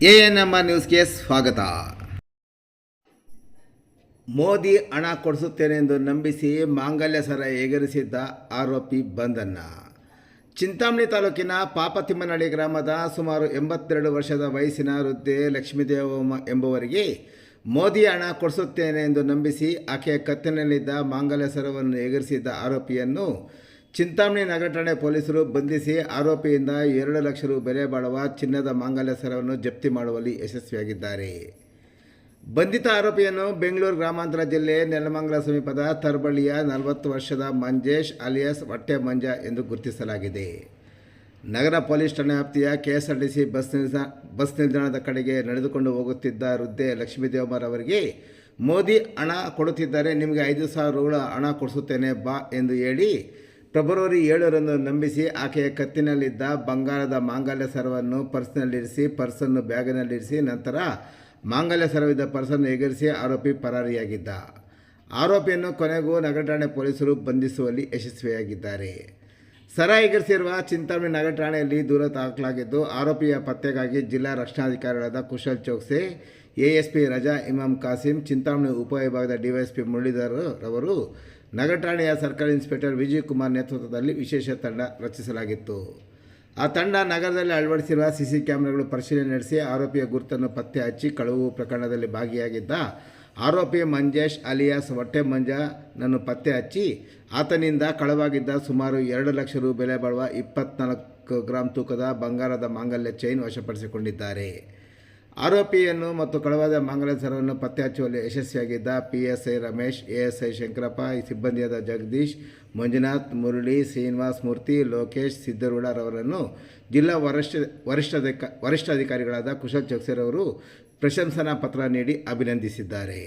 A N M ನ್ಯೂಸ್ಗೆ ಸ್ವಾಗತ. ಮೋದಿ ಹಣ ಕೊಡಿಸುತ್ತೇನೆ ಎಂದು ನಂಬಿಸಿ ಮಾಂಗಲ್ಯ ಸರ ಎಗರಿಸಿದ್ದ ಆರೋಪಿ ಬಂಧನ. ಚಿಂತಾಮಣಿ ತಾಲೂಕಿನ ಪಾಪತಿಮ್ಮನಹಳ್ಳಿ ಗ್ರಾಮದ ಸುಮಾರು ಎಂಬತ್ತೆರಡು ವರ್ಷದ ವಯಸ್ಸಿನ ವೃದ್ಧೆ ಲಕ್ಷ್ಮೀದೇವಮ್ಮ ಎಂಬುವರಿಗೆ ಮೋದಿ ಹಣ ಕೊಡಿಸುತ್ತೇನೆ ಎಂದು ನಂಬಿಸಿ ಆಕೆಯ ಕತ್ತಿನಲ್ಲಿದ್ದ ಮಾಂಗಲ್ಯ ಸರವನ್ನು ಎಗರಿಸಿದ್ದ ಆರೋಪಿಯನ್ನು ಚಿಂತಾಮಣಿ ನಗರ ಠಾಣೆ ಪೊಲೀಸರು ಬಂಧಿಸಿ ಆರೋಪಿಯಿಂದ ಎರಡು ಲಕ್ಷ ರು ಬೆಲೆ ಬಾಳುವ ಚಿನ್ನದ ಮಾಂಗಲ್ಯ ಸರವನ್ನು ಜಪ್ತಿ ಮಾಡುವಲ್ಲಿ ಯಶಸ್ವಿಯಾಗಿದ್ದಾರೆ. ಬಂಧಿತ ಆರೋಪಿಯನ್ನು ಬೆಂಗಳೂರು ಗ್ರಾಮಾಂತರ ಜಿಲ್ಲೆ ನೆಲಮಂಗಲ ಸಮೀಪದ ತರಬಳ್ಳಿಯ ನಲವತ್ತು ವರ್ಷದ ಮಂಜೇಶ್ ಅಲಿಯಾಸ್ ಹೊಟ್ಟೆ ಮಂಜ ಎಂದು ಗುರುತಿಸಲಾಗಿದೆ. ನಗರ ಪೊಲೀಸ್ ಠಾಣೆ ವ್ಯಾಪ್ತಿಯ ಕೆಎಸ್ಆರ್ಟಿಸಿ ಬಸ್ ನಿಲ್ದಾಣ ಬಸ್ ನಿಲ್ದಾಣದ ಕಡೆಗೆ ನಡೆದುಕೊಂಡು ಹೋಗುತ್ತಿದ್ದ ವೃದ್ಧೆ ಲಕ್ಷ್ಮೀದೇವಮ್ಮರವರಿಗೆ ಮೋದಿ ಹಣ ಕೊಡುತ್ತಿದ್ದಾರೆ ನಿಮಗೆ ಐದು ಸಾವಿರ ರುಗಳ ಹಣ ಕೊಡಿಸುತ್ತೇನೆ ಬಾ ಎಂದು ಹೇಳಿ ಫೆಬ್ರವರಿ ಏಳರಂದು ನಂಬಿಸಿ ಆಕೆಯ ಕತ್ತಿನಲ್ಲಿದ್ದ ಬಂಗಾರದ ಮಾಂಗಲ್ಯ ಸರವನ್ನು ಪರ್ಸ್ನಲ್ಲಿರಿಸಿ, ಪರ್ಸನ್ನು ಬ್ಯಾಗಿನಲ್ಲಿರಿಸಿ, ನಂತರ ಮಾಂಗಲ್ಯ ಸರವಿದ್ದ ಪರ್ಸನ್ನು ಎಗರಿಸಿ ಆರೋಪಿ ಪರಾರಿಯಾಗಿದ್ದ. ಆರೋಪಿಯನ್ನು ಕೊನೆಗೂ ನಗರ ಠಾಣೆ ಪೊಲೀಸರು ಬಂಧಿಸುವಲ್ಲಿ ಯಶಸ್ವಿಯಾಗಿದ್ದಾರೆ. ಸರ ಸೇರುವ ಚಿಂತಾಮಣಿ ನಗರ ಠಾಣೆಯಲ್ಲಿ ದೂರ ದಾಖಲಾಗಿದ್ದು, ಆರೋಪಿಯ ಪತ್ತೆಗಾಗಿ ಜಿಲ್ಲಾ ರಕ್ಷಣಾಧಿಕಾರಿಗಳಾದ ಕುಶಲ್ ಚೌಕ್ಸೆ, ಎಎಸ್ಪಿ ರಜಾ ಇಮಾಮ್ ಕಾಸಿಂ, ಚಿಂತಾಮಣಿ ಉಪವಿಭಾಗದ ಡಿವೈಎಸ್ಪಿ ಮುರಳೀಧರ್ ರವರು, ನಗರ ಠಾಣೆಯ ಸರ್ಕಾರಿ ಇನ್ಸ್ಪೆಕ್ಟರ್ ವಿಜಯ್ ಕುಮಾರ್ ನೇತೃತ್ವದಲ್ಲಿ ವಿಶೇಷ ತಂಡ ರಚಿಸಲಾಗಿತ್ತು. ಆ ತಂಡ ನಗರದಲ್ಲಿ ಅಳವಡಿಸಿರುವ ಸಿಸಿ ಕ್ಯಾಮೆರಾಗಳು ಪರಿಶೀಲನೆ ನಡೆಸಿ ಆರೋಪಿಯ ಗುರುತನ್ನು ಪತ್ತೆ ಹಚ್ಚಿ ಕಳವು ಪ್ರಕರಣದಲ್ಲಿ ಭಾಗಿಯಾಗಿದ್ದ ಆರೋಪಿ ಮಂಜೇಶ್ ಅಲಿಯಾಸ್ ಹೊಟ್ಟೆ ಮಂಜನನ್ನು ಪತ್ತೆ ಹಚ್ಚಿ, ಆತನಿಂದ ಕಳವಾಗಿದ್ದ ಸುಮಾರು ಎರಡು ಲಕ್ಷ ರು ಬೆಲೆ ಬಾಳುವ ಇಪ್ಪತ್ನಾಲ್ಕು ಗ್ರಾಂ ತೂಕದ ಬಂಗಾರದ ಮಾಂಗಲ್ಯ ಚೈನ್ ವಶಪಡಿಸಿಕೊಂಡಿದ್ದಾರೆ. ಆರೋಪಿಯನ್ನು ಮತ್ತು ಕಳವಾದ ಮಾಂಗಲ್ಯ ಸರವನ್ನು ಪತ್ತೆ ಹಚ್ಚುವಲ್ಲಿ ಯಶಸ್ವಿಯಾಗಿದ್ದ P S I Ramesh A S I Shankarappa ಸಿಬ್ಬಂದಿಯಾದ Jagadish, Manjunath, Murali, Srinivas Murthy, Lokesh ಸಿದ್ದರುಳರವರನ್ನು ಜಿಲ್ಲಾ ವರಿಷ್ಠ ವರಿಷ್ಠಾಧಿಕ ವರಿಷ್ಠಾಧಿಕಾರಿಗಳಾದ ಕುಶಲ್ ಚೌಕ್ಸೆರವರು ಪ್ರಶಂಸನಾ ಪತ್ರ ನೀಡಿ ಅಭಿನಂದಿಸಿದ್ದಾರೆ.